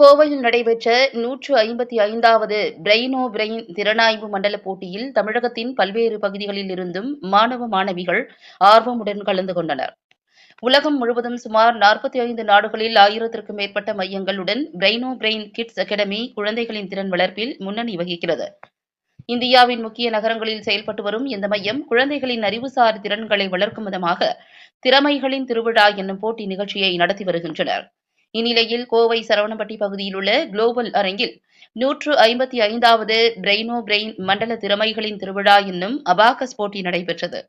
கோவையில் நடைபெற்ற நூற்று ஐம்பத்தி ஐந்தாவது பிரெய்னோ பிரெயின் திறனாய்வு மண்டல போட்டியில் தமிழகத்தின் பல்வேறு பகுதிகளில் இருந்தும் மாணவ மாணவிகள் ஆர்வமுடன் கலந்து கொண்டனர். உலகம் முழுவதும் சுமார் நாற்பத்தி ஐந்து நாடுகளில் ஆயிரத்திற்கும் மேற்பட்ட மையங்களுடன் பிரெய்னோ பிரெயின் கிட்ஸ் அகாடமி குழந்தைகளின் திறன் வளர்ப்பில் முன்னணி வகிக்கிறது. இந்தியாவின் முக்கிய நகரங்களில் செயல்பட்டு வரும் இந்த மையம் குழந்தைகளின் அறிவுசார் திறன்களை வளர்க்கும் விதமாக திறமைகளின் திருவிழா என்னும் போட்டி நிகழ்ச்சியை நடத்தி வருகின்றனர். இந்நிலையில் கோவை சரவணப்பட்டி பகுதியில் உள்ள குளோபல் அரங்கில் நூற்று ஐம்பத்தி ஐந்தாவது பிரெய்னோ பிரெயின் மண்டல திறமைகளின் திருவிழா என்னும் அபாகஸ் போட்டி நடைபெற்றது.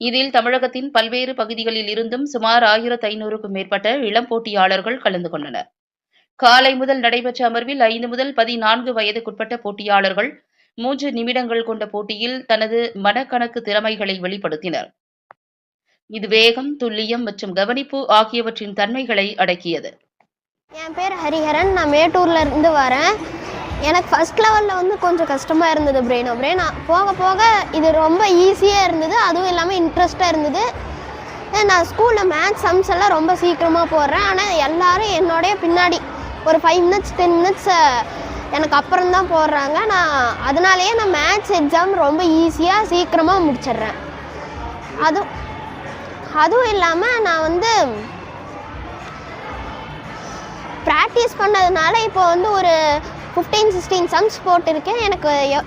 இதில் தமிழகத்தின் பல்வேறு பகுதிகளில் இருந்தும் சுமார் ஆயிரத்து ஐநூறுக்கும் மேற்பட்ட இளம் போட்டியாளர்கள் கலந்து கொண்டனர். காலை முதல் நடைபெற்ற அமர்வில் ஐந்து முதல் பதினான்கு வயதுக்குட்பட்ட போட்டியாளர்கள் மூன்று நிமிடங்கள் கொண்ட போட்டியில் தனது மனக்கணக்கு திறமைகளை வெளிப்படுத்தினர். இது வேகம் துல்லியம் மற்றும் கவனிப்பு ஆகியவற்றின் தன்மைகளை அடக்கியது. என் பேர் ஹரிஹரன். நான் மேட்டூர்ல இருந்து வரேன். எனக்கு ஃபர்ஸ்ட் லெவலில் வந்து கொஞ்சம் கஷ்டமாக இருந்தது பிரெயினோ பிரெயின் போக போக இது ரொம்ப ஈஸியாக இருந்தது. அதுவும் இல்லாமல் இன்ட்ரெஸ்ட்டாக இருந்தது. நான் ஸ்கூலில் மேத்ஸ் சம்ஸ் எல்லாம் ரொம்ப சீக்கிரமாக போடுறேன். ஆனால் எல்லாரும் என்னோடைய பின்னாடி ஒரு ஃபைவ் மினிட்ஸ் டென் மினிட்ஸ் எனக்கு அப்புறம் தான் போடுறாங்க. நான் அதனாலேயே நான் மேத்ஸ் எக்ஸாம் ரொம்ப ஈஸியாக சீக்கிரமாக முடிச்சிடுறேன். அதுவும் அதுவும் இல்லாமல் நான் வந்து ப்ராக்டிஸ் பண்ணதுனால இப்போ வந்து ஒரு ஃபிஃப்டீன் சிக்ஸ்டீன் சம்ஸ் போட்டிருக்கேன். எனக்கு எ-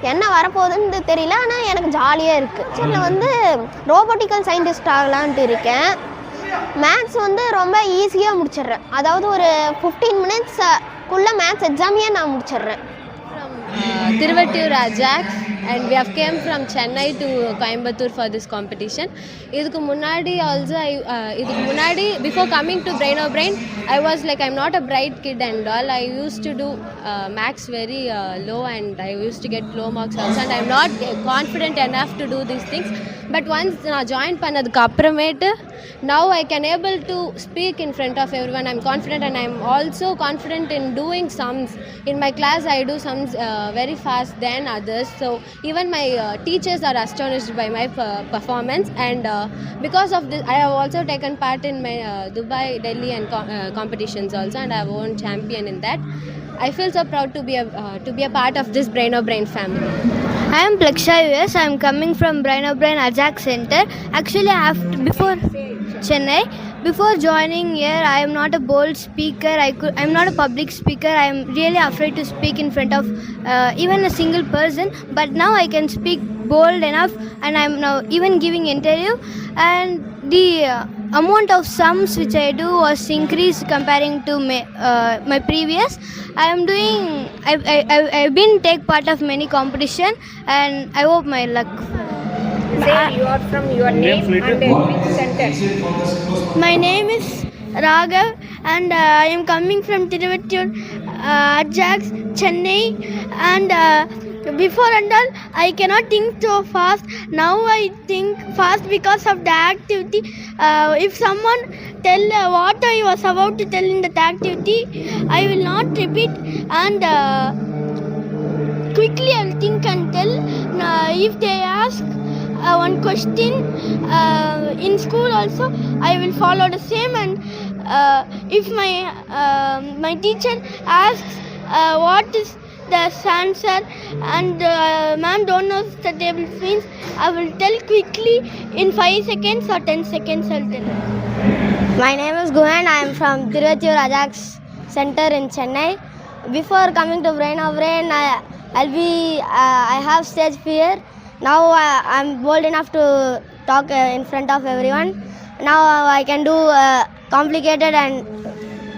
என்ன வரப்போகுதுன்னு தெரியல. ஆனால் எனக்கு ஜாலியாக இருக்குது சில வந்து ரோபோட்டிக்கல் சயின்டிஸ்ட் ஆகலான்ட்டு இருக்கேன். மேத்ஸ் வந்து ரொம்ப ஈஸியாக முடிச்சிடுறேன். அதாவது ஒரு ஃபிஃப்டீன் மினிட்ஸ்க்குள்ளே மேத்ஸ் எக்ஸாமையே நான் முடிச்சிடுறேன். Tiruvattur Ajax and we have came from Chennai to Coimbatore for this competition. இதுக்கு முன்னாடி ஆல்சோ ஐ இதுக்கு முன்னாடி before coming to brain of brain I was like I'm not a bright kid and all I used to do maths very low and I used to get low marks also and I'm not confident enough to do these things but once நான் join பண்ணதுக்கு அப்புறமேட்டு now I can able to speak in front of every one I'm confident and I'm also confident in doing sums in my class i do sums uh, very fast than others. So even my uh, teachers are astonished by my uh, performance and uh, because of this i have also taken part in my uh, dubai delhi and co- uh, competitions also and i have won champion in that i feel so proud to be a uh, to be a part of this brain of brain family I am Pleksha US. I am coming from Brain of Brain Ajax Center. Actually, I after before Chennai, before joining here, I am not a bold speaker. I could. I am not a public speaker. I am really afraid to speak in front of uh, even a single person. But now I can speak bold enough, and I am now even giving interview. And the uh, amount of sums which I do was increased comparing to my, uh, my previous. I am doing. I I I I've been take part of many competition, and I hope my luck. Say you are from your name and which center. My name is Raghav, and uh, I am coming from Tiruvattur, uh, Ajax, Chennai, and. Uh, before and all, I cannot think so fast. Now I think fast because of the activity. Uh, if someone tell uh, what I was about to tell in the activity, I will not repeat and uh, quickly I'll think and tell. Uh, if they ask uh, one question uh, in school also, I will follow the same. And uh, if my uh, my teacher asks uh, what is the answer and uh, ma'am don't know the table means, I will tell quickly in five seconds or ten seconds. I'll tell. My name is Guhan. I am from Tiruvattur Ajax Center in Chennai. Before coming to Brain of Brain, I, I'll be. Uh, I have stage fear. Now uh, I'm bold enough to talk uh, in front of everyone. Now uh, I can do uh, complicated and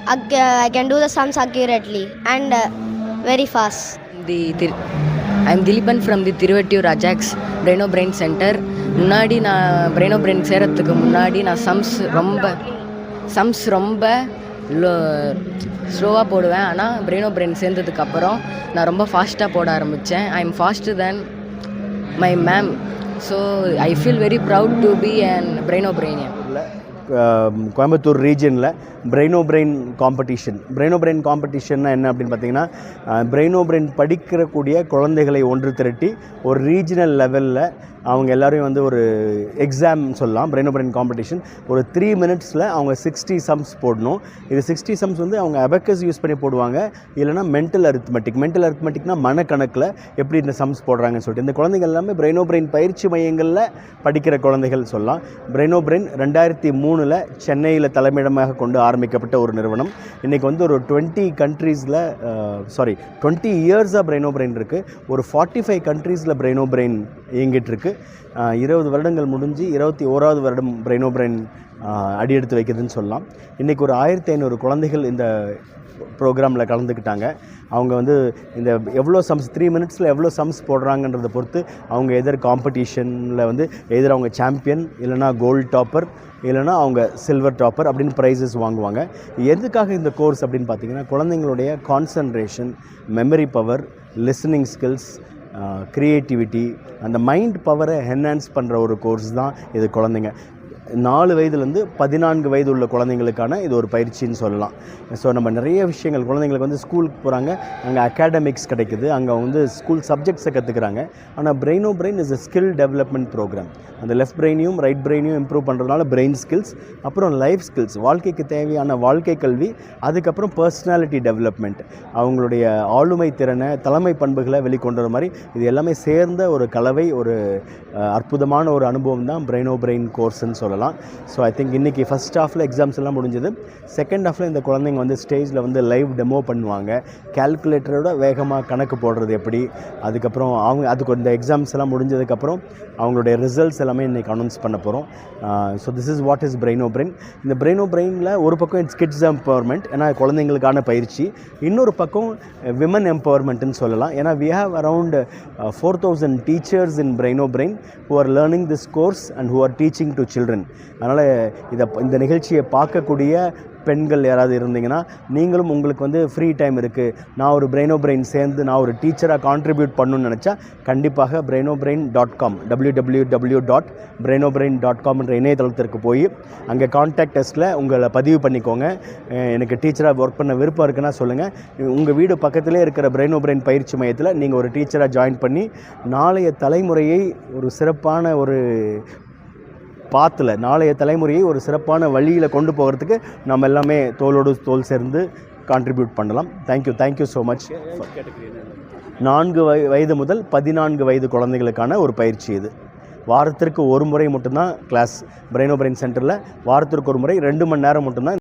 uh, uh I can do the sums accurately and uh, very fast. The the I am Dileepan from the Thiruvottiyur Ajax Brainobrain centre முன்னாடி நான் பிரெயினோ brain சேரத்துக்கு முன்னாடி நான் sums ரொம்ப sums ரொம்ப low ஸ்லோவாக போடுவேன் ஆனால் பிரெயினோ brain சேர்ந்ததுக்கப்புறம் நான் ரொம்ப ஃபாஸ்ட்டாக போட ஆரம்பித்தேன் I am fast then my ma'am so I feel very proud to be and Brainobrainian Coimbatore ரீஜனில் பிரெயினோ பிரெயின் காம்படிஷன் பிரெயினோ பிரெயின் காம்படிஷன்னா என்ன அப்படின்னு பார்த்தீங்கன்னா பிரெயினோ பிரெயின் படிக்கிறக்கூடிய குழந்தைகளை ஒன்று திரட்டி ஒரு ரீஜனல் லெவலில் அவங்க எல்லோரையும் வந்து ஒரு எக்ஸாம் சொல்லலாம் பிரெயின் பிரெயின் காம்படிஷன் ஒரு த்ரீ மினிட்ஸில் அவங்க சிக்ஸ்டி சம்ஸ் போடணும். இது சிக்ஸ்டி சம்ஸ் வந்து அவங்க அபக்கஸ் யூஸ் பண்ணி போடுவாங்க. இல்லைனா மென்டல் அரித்மெட்டிக் மென்டல் அரித்மெட்டிக்னா மனக்கணக்கில் எப்படி இந்த சம்ஸ் போடுறாங்கன்னு சொல்லிட்டு. இந்த குழந்தைகள் எல்லாமே பிரெயினோ பிரெயின் பயிற்சி மையங்களில் படிக்கிற குழந்தைகள் சொல்லலாம். பிரெயினோ பிரெயின் ரெண்டாயிரத்தி மூணில் சென்னையில் தலைமையிடமாக கொண்டு ஆரம்பிக்கப்பட்ட ஒரு நிறுவனம். இன்றைக்கி வந்து ஒரு டுவெண்ட்டி கண்ட்ரீஸில் சாரி டுவெண்ட்டி இயர்ஸாக பிரெயினோ பிரெயின் இருக்குது ஒரு ஃபார்ட்டி ஃபைவ் கண்ட்ரீஸில் பிரெயினோ பிரெயின் இயங்கிட்டுருக்கு. இருபது வருடங்கள் முடிஞ்சு இருபத்தி ஓராவது வருடம் பிரெயினோ பிரெயின் அடியெடுத்து வைக்குதுன்னு சொல்லலாம். இன்றைக்கி ஒரு ஆயிரத்தி ஐநூறு குழந்தைகள் இந்த ப்ரோக்ராமில் கலந்துக்கிட்டாங்க. அவங்க வந்து இந்த எவ்வளோ சம்ஸ் த்ரீ மினிட்ஸில் எவ்வளோ சம்ஸ் போடுறாங்கன்றதை பொறுத்து அவங்க எதர் காம்படிஷனில் வந்து எதிர் அவங்க சாம்பியன் இல்லைனா கோல்டு டாப்பர் இல்லைனா அவங்க சில்வர் டாப்பர் அப்படின்னு ப்ரைஸஸ் வாங்குவாங்க. எதுக்காக இந்த கோர்ஸ் அப்படின்னு பார்த்தீங்கன்னா குழந்தைங்களுடைய concentration memory power listening skills creativity அந்த மைண்ட் பவரை என்ஹான்ஸ் பண்ணுற ஒரு கோர்ஸ் தான் இது குழந்தைங்க. நாலு வயதுலேருந்து பதினான்கு வயது உள்ள குழந்தைங்களுக்கான இது ஒரு பயிற்சின்னு சொல்லலாம். ஸோ நம்ம நிறைய விஷயங்கள் குழந்தைங்களுக்கு வந்து ஸ்கூலுக்கு போகிறாங்க அங்கே அகாடமிக்ஸ் கிடைக்குது. அங்கே வந்து ஸ்கூல் சப்ஜெக்ட்ஸை கற்றுக்குறாங்க ஆனால் Brainobrain is a skill development programme அந்த லெஃப்ட் பிரெயினையும் ரைட் பிரெயினையும் இம்ப்ரூவ் பண்ணுறதுனால பிரெயின் ஸ்கில்ஸ் அப்புறம் லைஃப் ஸ்கில்ஸ் வாழ்க்கைக்கு தேவையான வாழ்க்கை கல்வி அதுக்கப்புறம் பர்சனாலிட்டி டெவலப்மெண்ட் அவங்களுடைய ஆளுமை திறனை தலைமை பண்புகளை வெளிக்கொண்டு வர மாதிரி இது எல்லாமே சேர்ந்த ஒரு கலவை ஒரு அற்புதமான ஒரு அனுபவம் தான் பிரெயினோ பிரெயின் oh கோர்ஸ்ன்னு சொல்லலாம். ஸோ ஐ திங்க் இன்றைக்கி ஃபஸ்ட் ஹாஃபில் எக்ஸாம்ஸ் எல்லாம் முடிஞ்சது. செகண்ட் ஹாஃபில் இந்த குழந்தைங்க வந்து ஸ்டேஜில் வந்து லைவ் டெமோ பண்ணுவாங்க. கால்குலேட்டரோட வேகமாக கணக்கு போடுறது எப்படி? அதுக்கப்புறம் அவங்க அதுக்கு இந்த எக்ஸாம்ஸ் எல்லாம் முடிஞ்சதுக்கப்புறம் அவங்களுடைய ரிசல்ட்ஸ் எல்லாமே இன்றைக்கி அனௌன்ஸ் பண்ண போகிறோம் so this is what is Brainobrain இந்த பிரெயினோ பிரெயினில் ஒரு பக்கம் இட்ஸ் கிட்ஸ் எம்பவர்மெண்ட் ஏன்னா குழந்தைங்களுக்கான பயிற்சி. இன்னொரு பக்கம் விமன் எம்பவர்மெண்ட்னு சொல்லலாம். ஏன்னா we have around four thousand teachers in Brainobrain who are learning this course and who are teaching to children அதனால் இதை இந்த நிகழ்ச்சியை பார்க்கக்கூடிய பெண்கள் யாராவது இருந்தீங்கன்னா நீங்களும் உங்களுக்கு வந்து ஃப்ரீ டைம் இருக்குது நான் ஒரு பிரெயினோ பிரெயின் சேர்ந்து நான் ஒரு டீச்சராக கான்ட்ரிபியூட் பண்ணணும்னு நினச்சா கண்டிப்பாக Brainobrain dot com W W W dot Brainobrain dot காம்ன்ற இணையதளத்திற்கு போய் அங்கே கான்டாக்ட் டெஸ்ட்டில் உங்களை பதிவு பண்ணிக்கோங்க. எனக்கு டீச்சராக ஒர்க் பண்ண விருப்பம் இருக்குன்னா சொல்லுங்கள் உங்கள் வீடு பக்கத்திலே இருக்கிற பிரெயினோ பிரெயின் பயிற்சி மையத்தில் நீங்கள் ஒரு டீச்சராக ஜாயின் பண்ணி நாளைய தலைமுறையை ஒரு சிறப்பான ஒரு பாத்தில். நாளைய தலைமுறையை ஒரு சிறப்பான வழியில் கொண்டு போகிறதுக்கு நம்ம எல்லாமே தோளோடு தோல் சேர்ந்து கான்ட்ரிபியூட் பண்ணலாம். தேங்க்யூ தேங்க்யூ ஸோ மச் நான்கு வய வயது முதல் பதினான்கு வயது குழந்தைகளுக்கான ஒரு பயிற்சி இது. வாரத்திற்கு ஒரு முறை மட்டும்தான் கிளாஸ் பிரெயினோ பிரெயின் சென்டரில் வாரத்திற்கு ஒரு முறை ரெண்டு மணி நேரம் மட்டும்தான்